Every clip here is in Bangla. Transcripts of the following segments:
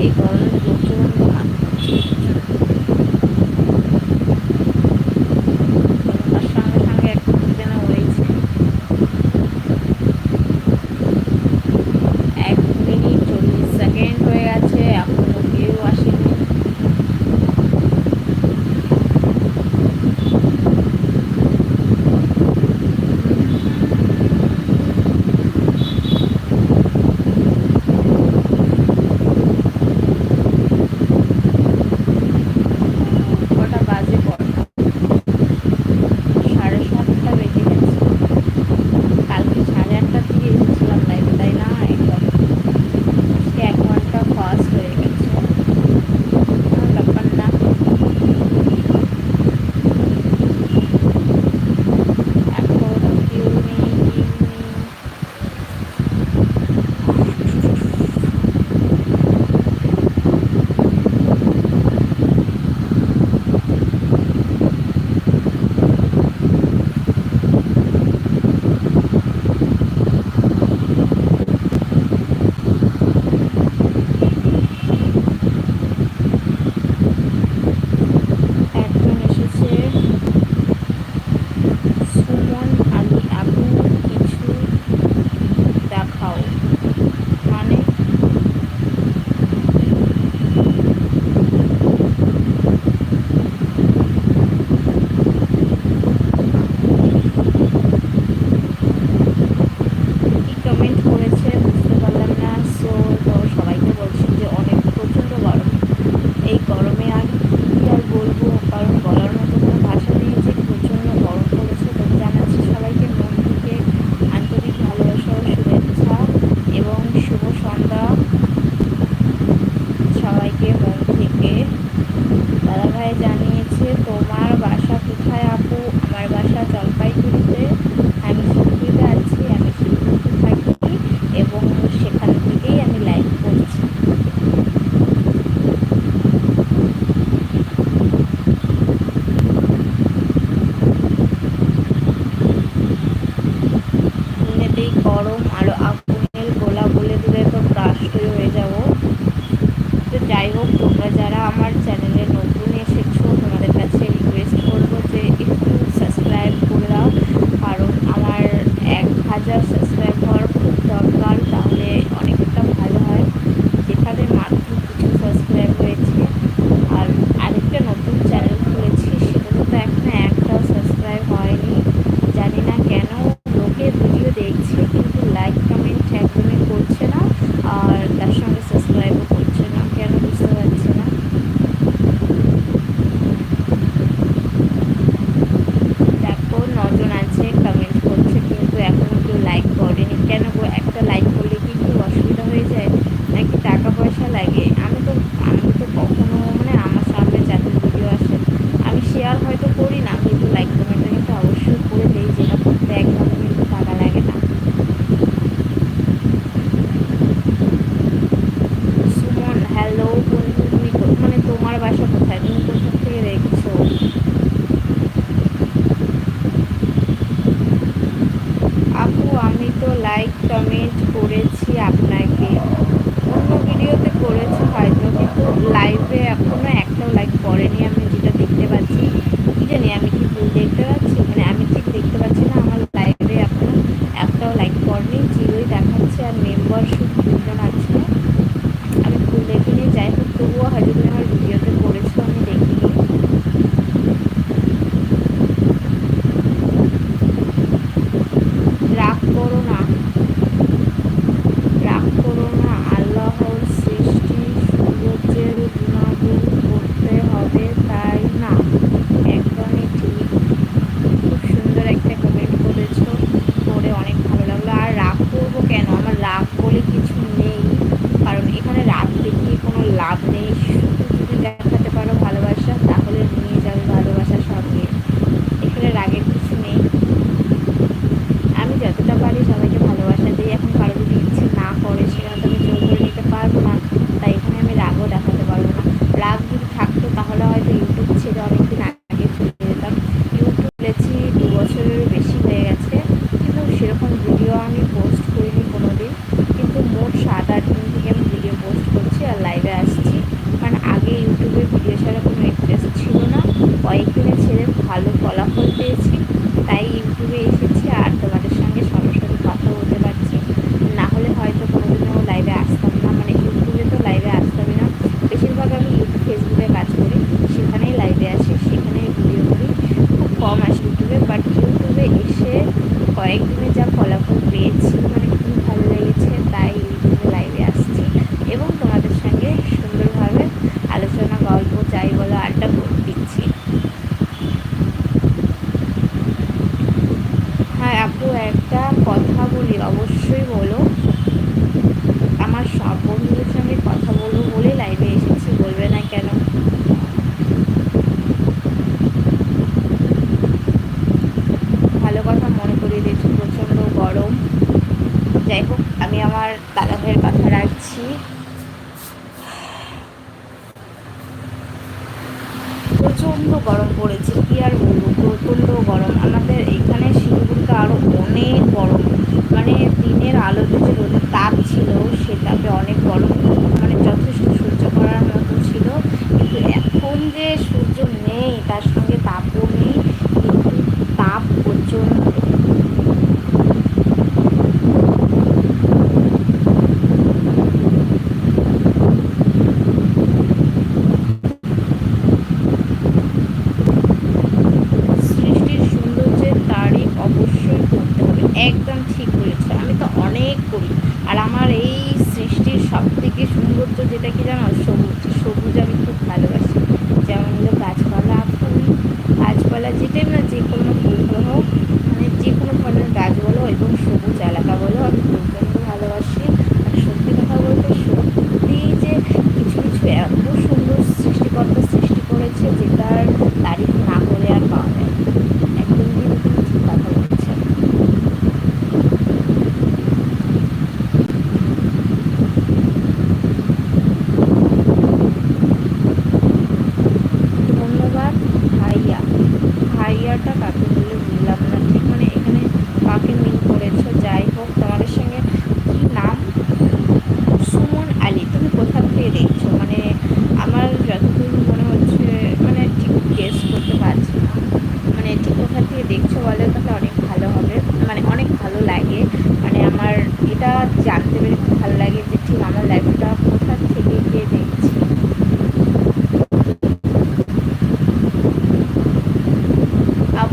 এই গরমে seats. প্রচণ্ড গরম পড়েছে, কি আর বলব? প্রচণ্ড গরম। আমাদের এখানে শিলিগুড়িতে আরও অনেক গরম। মানে দিনের আলো যে রোদের তাপ ছিল সে তাপে অনেক গরম। মানে যথেষ্ট সহ্য করার মতো ছিল। কিন্তু এখন যে সূর্য নেই, তার সঙ্গে তাপও নেই। কিন্তু তাপ প্রচণ্ড। একদম ঠিক হয়েছে আমি তো অনেক করি। আর আমার এই সৃষ্টির সব থেকে সৌন্দর্য যেটা কি জানো?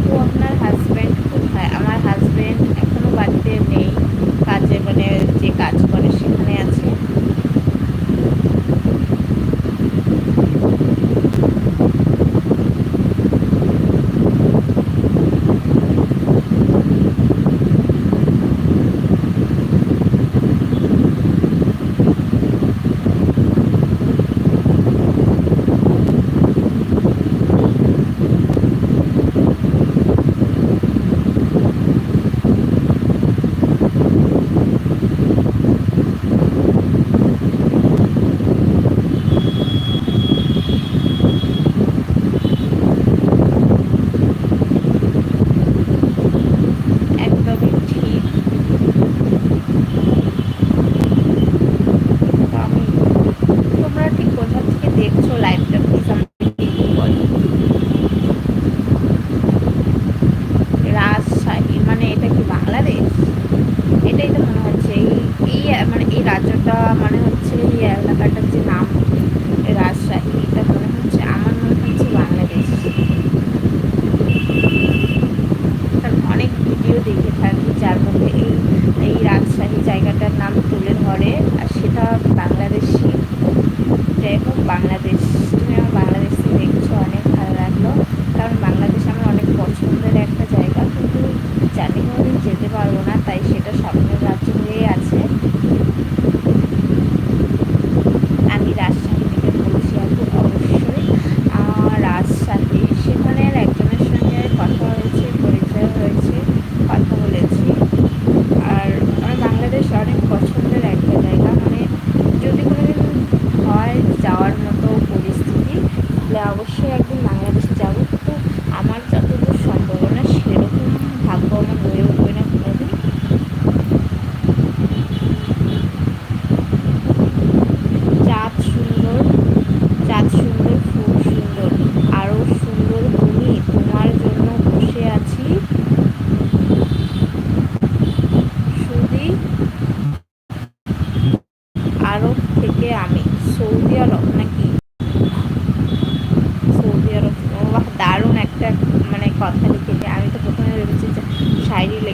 তো আপনার হাজব্যান্ড সাড়ে ahí le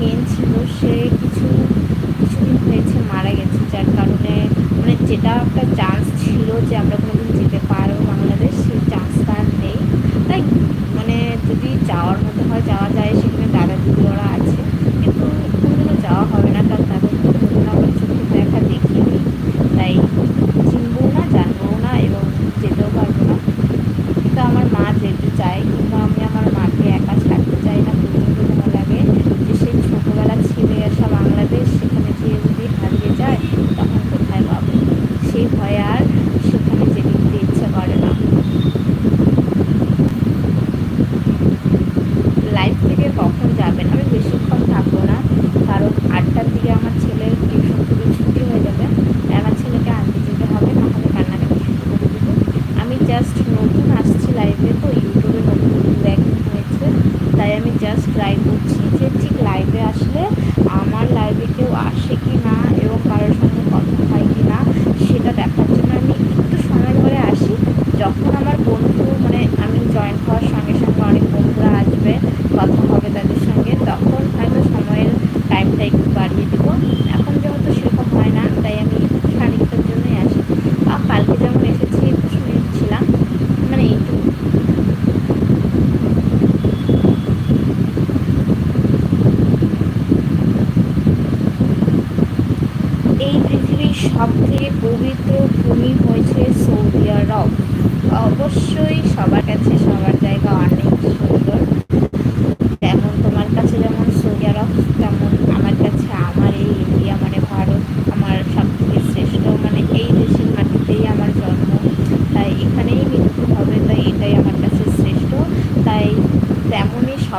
মেন ছিল সে কিছু, কিছুদিন হয়েছে মারা গেছে, যার কারণে মানে যেটা একটা চান্স ছিল যে আমরা কোনোদিন যেতে পারি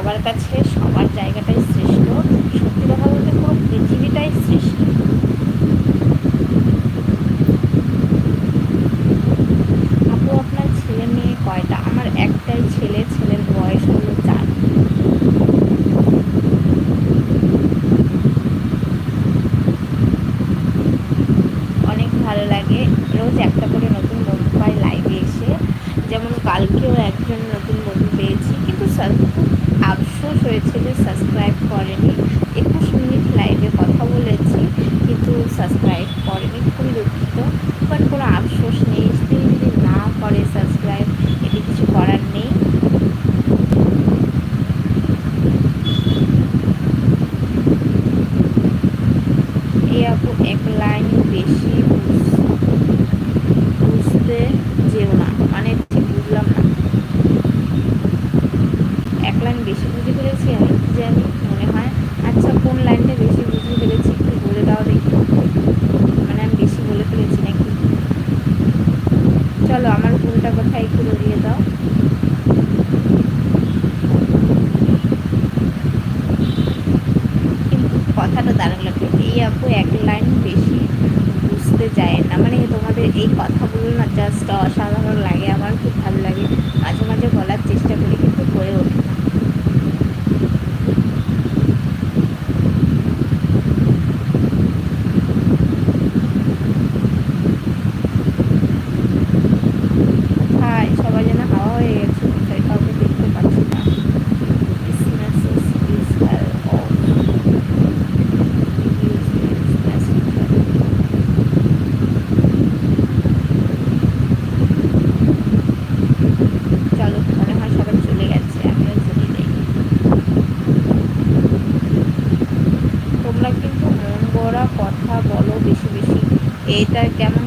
সবার কাছে, সবার জায়গাটাই শ্রেষ্ঠ সত্যি কথা বলতে পুরো পৃথিবীটাই শ্রেষ্ঠ আপু, আপনার ছেলে মেয়ে কয়টা? আমার একটাই ছেলে, ছেলের বয়স হলো চার। অনেক ভালো লাগে। রোজ একটা করে নতুন বন্ধু পাই লাইভে এসে। যেমন কালকেও একজন নতুন বন্ধু পেয়েছি, কিন্তু হয়েছিল সাবস্ক্রাইব করেনি। কেমন